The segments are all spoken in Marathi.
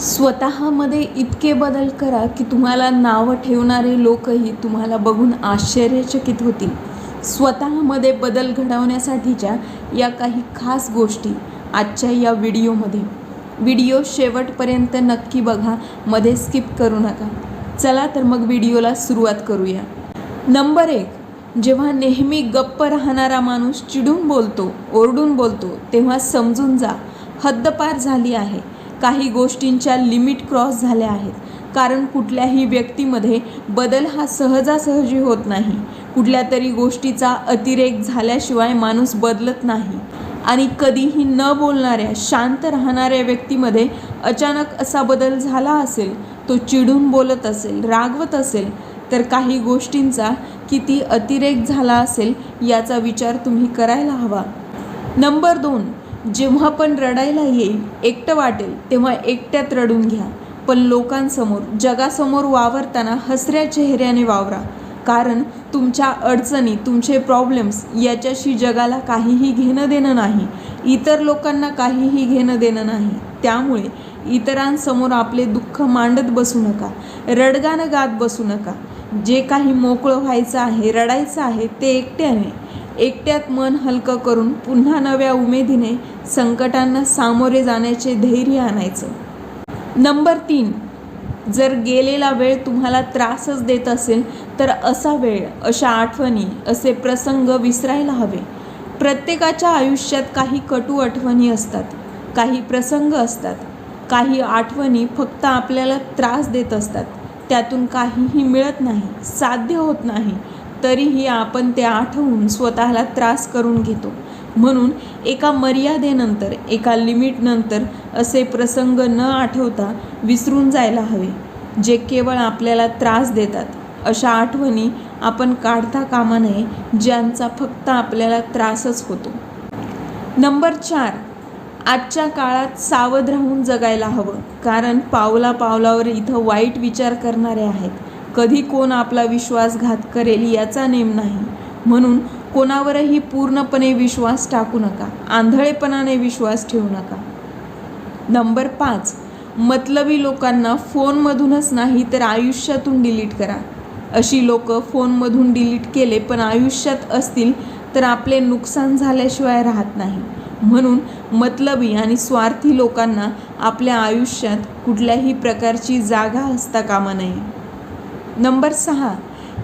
स्वतःमध्ये इतके बदल करा की तुम्हाला नावं ठेवणारे लोकही तुम्हाला बघून आश्चर्यचकित होतील. स्वतःमध्ये बदल घडवण्यासाठीच्या या काही खास गोष्टी आजच्या या व्हिडिओमध्ये. व्हिडिओ शेवटपर्यंत नक्की बघा मध्ये स्किप करू नका. चला तर मग व्हिडिओला सुरुवात करूया. नंबर एक जेव्हा नेहमी गप्प राहणारा माणूस चिडून बोलतो ओरडून बोलतो तेव्हा समजून जा हद्दपार झाली आहे. काही गोष्टींच्या लिमिट क्रॉस झाल्या आहेत. कारण कुठल्याही व्यक्तीमध्ये बदल हा सहजासहजी होत नाही. कुठल्या तरी गोष्टीचा अतिरेक झाल्याशिवाय माणूस बदलत नाही. आणि कधीही न बोलणाऱ्या शांत राहणाऱ्या व्यक्तीमध्ये अचानक असा बदल झाला असेल तो चिडून बोलत असेल रागवत असेल तर काही गोष्टींचा किती अतिरेक झाला असेल याचा विचार तुम्ही करायला हवा. नंबर दोन जेव्हा पण रडायला येईल एकटं वाटेल तेव्हा एकट्यात रडून घ्या. पण लोकांसमोर जगासमोर वावरताना हसऱ्या चेहऱ्याने वावरा. कारण तुमच्या अडचणी तुमचे प्रॉब्लेम्स याच्याशी जगाला काहीही घेणं देणं नाही. इतर लोकांना काहीही घेणं देणं नाही. त्यामुळे इतरांसमोर आपले दुःख मांडत बसू नका. रडगाणं गात बसू नका. जे काही मोकळं व्हायचं आहे रडायचं आहे ते एकट्याने. एकट्यात मन हलकं करून पुन्हा नव्या उमेदीने संकटांना सामोरे जाण्याचे धैर्य आणायचं. नंबर तीन जर गेलेला वेळ तुम्हाला त्रासच देत असेल तर असा वेळ अशा आठवणी असे प्रसंग विसरायला हवे. प्रत्येकाच्या आयुष्यात काही कटू आठवणी असतात काही प्रसंग असतात काही आठवणी फक्त आपल्याला त्रास देत असतात त्यातून काहीही मिळत नाही साध्य होत नाही. तरीही आपण ते आठवून स्वतःला त्रास करून घेतो. म्हणून एका मर्यादेनंतर एका लिमिटनंतर असे प्रसंग न आठवता विसरून जायला हवे जे केवळ आपल्याला त्रास देतात. अशा आठवणी आपण काढता कामा नये ज्यांचा फक्त आपल्याला त्रासच होतो. नंबर चार आजच्या काळात सावध राहून जगायला हवं कारण पावला पावलावर इथं वाईट विचार करणारे आहेत. कधी कोण आपला विश्वासघात करेल याचा नेम नाही. म्हणून कोणावरही पूर्णपणे विश्वास टाकू नका. आंधळेपणाने विश्वास ठेवू नका. नंबर पाच. मतलबी लोकांना फोनमधूनच नाही तर आयुष्यातून डिलीट करा. अशी लोक फोनमधून डिलीट केले पण आयुष्यात असतील तर आपले नुकसान झाल्याशिवाय राहत नाही. म्हणून मतलबी आणि स्वार्थी लोकांना आपल्या आयुष्यात कुठल्याही प्रकारची जागा असता कामा नये नंबर सहा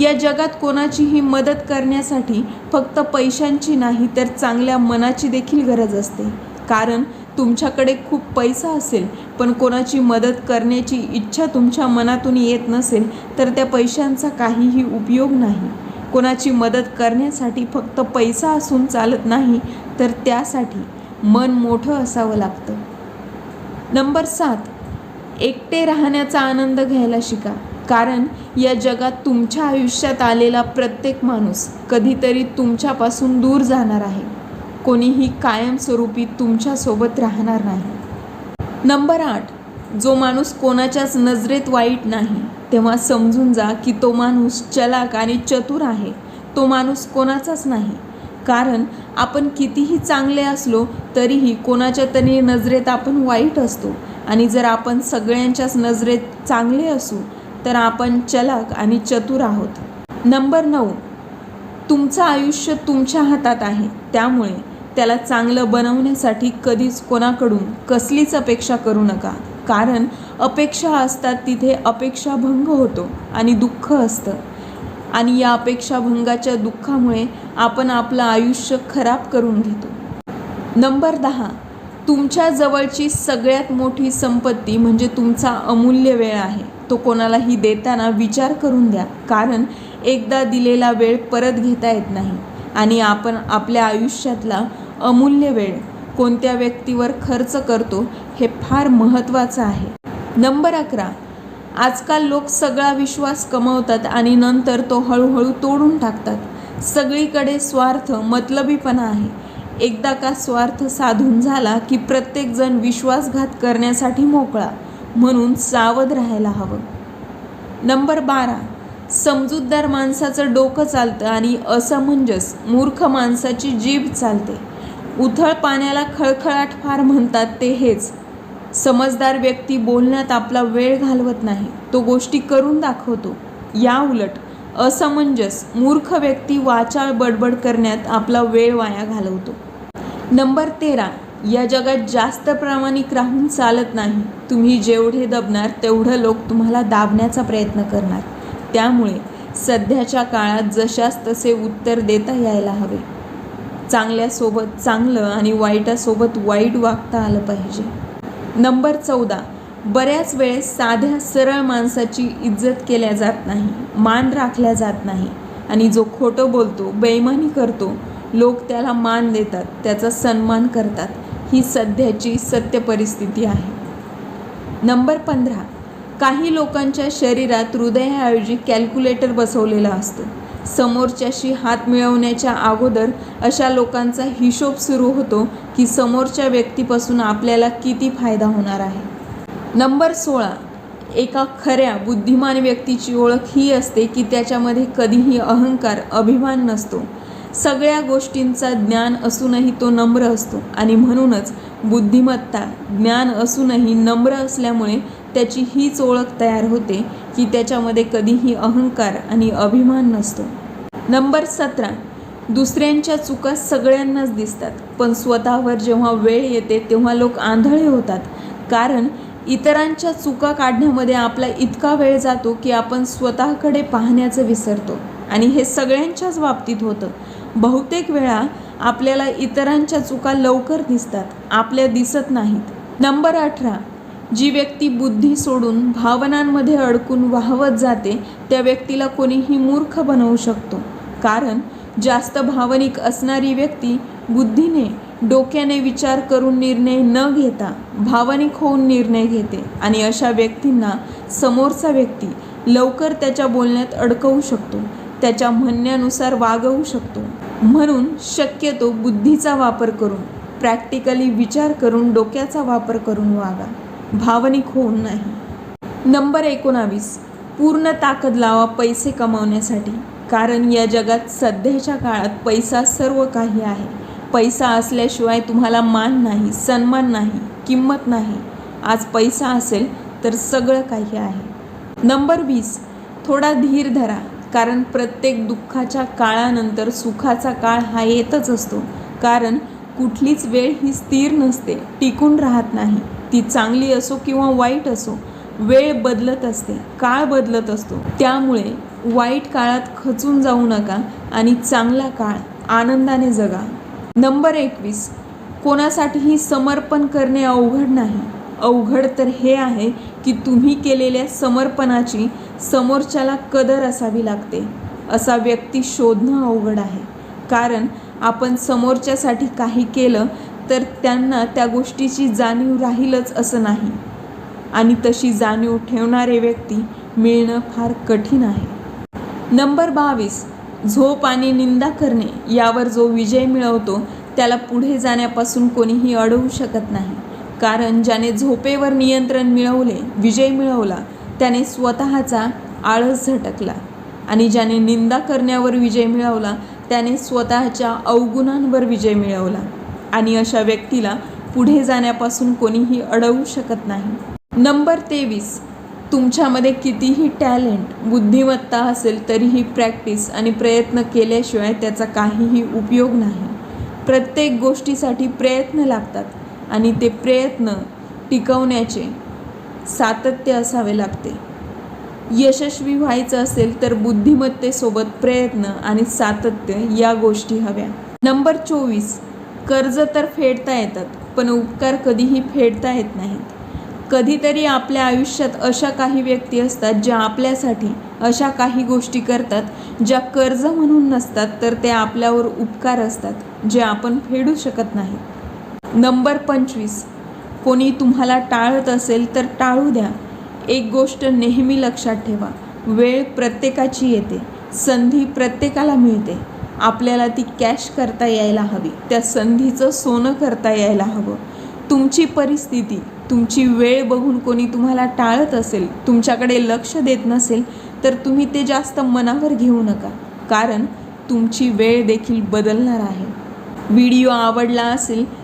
या जगात कोणाचीही मदत करण्यासाठी फक्त पैशांची नाही तर चांगल्या मनाची देखील गरज असते. कारण तुमच्याकडे खूप पैसा असेल पण कोणाची मदत करण्याची इच्छा तुमच्या मनातून येत नसेल तर त्या पैशांचा काहीही उपयोग नाही. कोणाची मदत करण्यासाठी फक्त पैसा असून चालत नाही तर त्यासाठी मन मोठं असावं लागतं. नंबर सात एकटे राहण्याचा आनंद घ्यायला शिका. कारण या जगात तुमच्या आयुष्यात आलेला प्रत्येक माणूस कधीतरी तुमच्यापासून दूर जाणार आहे. कोणीही कायमस्वरूपी तुमच्यासोबत राहणार नाही. नंबर आठ जो माणूस कोणाच्याच नजरेत वाईट नाही तेव्हा समजून जा की तो माणूस चलाक आणि चतुर आहे. तो माणूस कोणाचाच नाही. कारण आपण कितीही चांगले असलो तरीही कोणाच्या तरी नजरेत आपण वाईट असतो. आणि जर आपण सगळ्यांच्याच नजरेत चांगले असू तर आपण चलाक आणि चतुर आहोत. नंबर नऊ. तुमचं आयुष्य तुमच्या हातात आहे. त्यामुळे त्याला चांगलं बनवण्यासाठी कधीच कोणाकडून कसलीच अपेक्षा करू नका. कारण अपेक्षा असतात तिथे अपेक्षाभंग होतो आणि दुःख असतं. आणि या अपेक्षाभंगाच्या दुःखामुळे आपण आपलं आयुष्य खराब करून घेतो. नंबर दहा. तुमच्या जवळची सगळ्यात मोठी संपत्ती म्हणजे तुमचा अमूल्य वेळ आहे. तो कोणालाही देताना विचार करून द्या. कारण एकदा दिलेला वेळ परत घेता येत नाही. आणि आपण आपल्या आयुष्यातला अमूल्य वेळ कोणत्या व्यक्तीवर खर्च करतो हे फार महत्त्वाचं आहे. नंबर अकरा. आजकाल लोक सगळा विश्वास कमवतात आणि नंतर तो हळूहळू तोडून टाकतात. सगळीकडे स्वार्थ मतलबीपणा आहे. एकदा का स्वार्थ साधून झाला की प्रत्येकजण विश्वासघात करण्यासाठी मोकळा. म्हणून सावध राहायला हवं. नंबर बारा समजूतदार माणसाचं डोकं चालतं आणि असमंजस मूर्ख माणसाची जीभ चालते. उथळ पाण्याला खळखळाट फार म्हणतात ते हेच. समजदार व्यक्ती बोलण्यात आपला वेळ घालवत नाही तो गोष्टी करून दाखवतो. या उलट असमंजस मूर्ख व्यक्ती वाचाळ बडबड करण्यात आपला वेळ वाया घालवतो. नंबर तेरा या जगात जास्त प्रामाणिक राहून चालत नाही. तुम्ही जेवढे दबणार तेवढं लोक तुम्हाला दाबण्याचा प्रयत्न करणार. त्यामुळे सध्याच्या काळात जशास तसे उत्तर देता यायला हवे. चांगल्यासोबत चांगलं आणि वाईटासोबत वाईट वागता आलं पाहिजे. नंबर चौदा. बऱ्याच वेळेस साध्या सरळ माणसाची इज्जत केल्या जात नाही मान राखल्या जात नाही आणि जो खोटं बोलतो बेईमानी करतो लोक त्याला मान देतात त्याचा सन्मान करतात. ही सध्याची सत्य परिस्थिती आहे. नंबर पंधरा. काही लोकांच्या शरीरात हृदयाऐवजी कॅल्क्युलेटर बसवलेला असतो. समोरच्याशी हात मिळवण्याच्या अगोदर अशा लोकांचा हिशोब सुरू होतो की समोरच्या व्यक्तीपासून आपल्याला किती फायदा होणार आहे. नंबर सोळा. एका खऱ्या बुद्धिमान व्यक्तीची ओळख ही असते की त्याच्यामध्ये कधीही अहंकार अभिमान नसतो. सगळ्या गोष्टींचा ज्ञान असूनही तो नम्र असतो. आणि म्हणूनच बुद्धिमत्ता ज्ञान असूनही नम्र असल्यामुळे त्याची हीच ओळख तयार होते की त्याच्यामध्ये कधीही अहंकार आणि अभिमान नसतो. नंबर सतरा. दुसऱ्यांच्या चुका सगळ्यांनाच दिसतात. पण स्वतःवर जेव्हा वेळ येते तेव्हा लोक आंधळे होतात. कारण इतरांच्या चुका काढण्यामध्ये आपला इतका वेळ जातो की आपण स्वतःकडे पाहण्याचं विसरतो. आणि हे सगळ्यांच्याच बाबतीत होतं. बहुतेक वेळा आपल्याला इतरांच्या चुका लवकर दिसतात आपल्या दिसत नाहीत. नंबर अठरा. जी व्यक्ती बुद्धी सोडून भावनांमध्ये अडकून वाहवत जाते त्या व्यक्तीला कोणीही मूर्ख बनवू शकतो. कारण जास्त भावनिक असणारी व्यक्ती बुद्धीने डोक्याने विचार करून निर्णय न घेता भावनिक होऊन निर्णय घेते आणि अशा व्यक्तींना समोरचा व्यक्ती लवकर त्याच्या बोलण्यात अडकवू शकतो. त्याच्या म्हणण्यानुसार वागवू शकतो. म्हणून शक्यतो बुद्धीचा वापर करून प्रॅक्टिकली विचार करून डोक्याचा वापर करून वागा. भावनिक होऊन नाही. नंबर एकोणावीस. पूर्ण ताकद लावा पैसे कमावण्यासाठी. कारण या जगात सध्याच्या काळात पैसा सर्व काही आहे. पैसा असल्याशिवाय तुम्हाला मान नाही सन्मान नाही किंमत नाही. आज पैसा असेल तर सगळं काही आहे. नंबर वीस. थोडा धीर धरा. कारण प्रत्येक दुःखाच्या काळानंतर सुखाचा काळ हा येतच असतो. कारण कुठलीच वेळ ही स्थिर नसते टिकून राहत नाही. ती चांगली असो किंवा वाईट असो वेळ बदलत असते काळ बदलत असतो. त्यामुळे वाईट काळात खचून जाऊ नका आणि चांगला काळ आनंदाने जगा. नंबर एकवीस. कोणासाठीही समर्पण करणे अवघड नाही. अवघड तर हे आहे की तुम्ही केलेल्या समर्पणाची समोरच्याला कदर असावी लागते. असा व्यक्ती शोधणं अवघड आहे. कारण आपण समोरच्यासाठी काही केलं तर त्यांना त्या गोष्टीची जाणीव राहीलच असं नाही. आणि तशी जाणीव ठेवणारे व्यक्ती मिळणं फार कठीण आहे. नंबर बावीस. झोप आणि निंदा करणे. यावर जो विजय मिळवतो त्याला पुढे जाण्यापासून कोणीही अडवू शकत नाही. कारण ज्याने झोपेवर नियंत्रण मिळवले विजय मिळवला त्याने स्वतःचा आळस झटकला. आणि ज्याने निंदा करण्यावर विजय मिळवला त्याने स्वतःच्या अवगुणांवर विजय मिळवला. आणि अशा व्यक्तीला पुढे जाण्यापासून कोणीही अडवू शकत नाही. नंबर तेवीस. तुमच्यामध्ये कितीही टॅलेंट बुद्धिमत्ता असेल तरीही प्रॅक्टिस आणि प्रयत्न केल्याशिवाय त्याचा काहीही उपयोग नाही. प्रत्येक गोष्टीसाठी प्रयत्न लागतात. आणि ते प्रयत्न टिकवण्याचे सातत्य असावे लागते. यशस्वी व्हायचं असेल तर बुद्धिमत्तेसोबत प्रयत्न आणि सातत्य या गोष्टी हव्या. नंबर चोवीस कर्ज तर फेडता येतात पण उपकार कधीही फेडता येत नाहीत. कधीतरी आपल्या आयुष्यात अशा काही व्यक्ती असतात ज्या आपल्यासाठी अशा काही गोष्टी करतात ज्या कर्ज म्हणून नसतात तर ते आपल्यावर उपकार असतात जे आपण फेडू शकत नाहीत. नंबर पंचवीस. कोणी तुम्हाला टाळत असेल तर टाळू द्या. एक गोष्ट नेहमी लक्षात ठेवा. वेळ प्रत्येकाची येते. संधी प्रत्येकाला मिळते. आपल्याला ती कॅश करता यायला हवी. त्या संधीचं सोनं करता यायला हवं. तुमची परिस्थिती तुमची वेळ बघून कोणी तुम्हाला टाळत असेल तुमच्याकडे लक्ष देत नसेल तर तुम्ही ते जास्त मनावर घेऊ नका. कारण तुमची वेळ देखील बदलणार आहे. व्हिडिओ आवडला असेल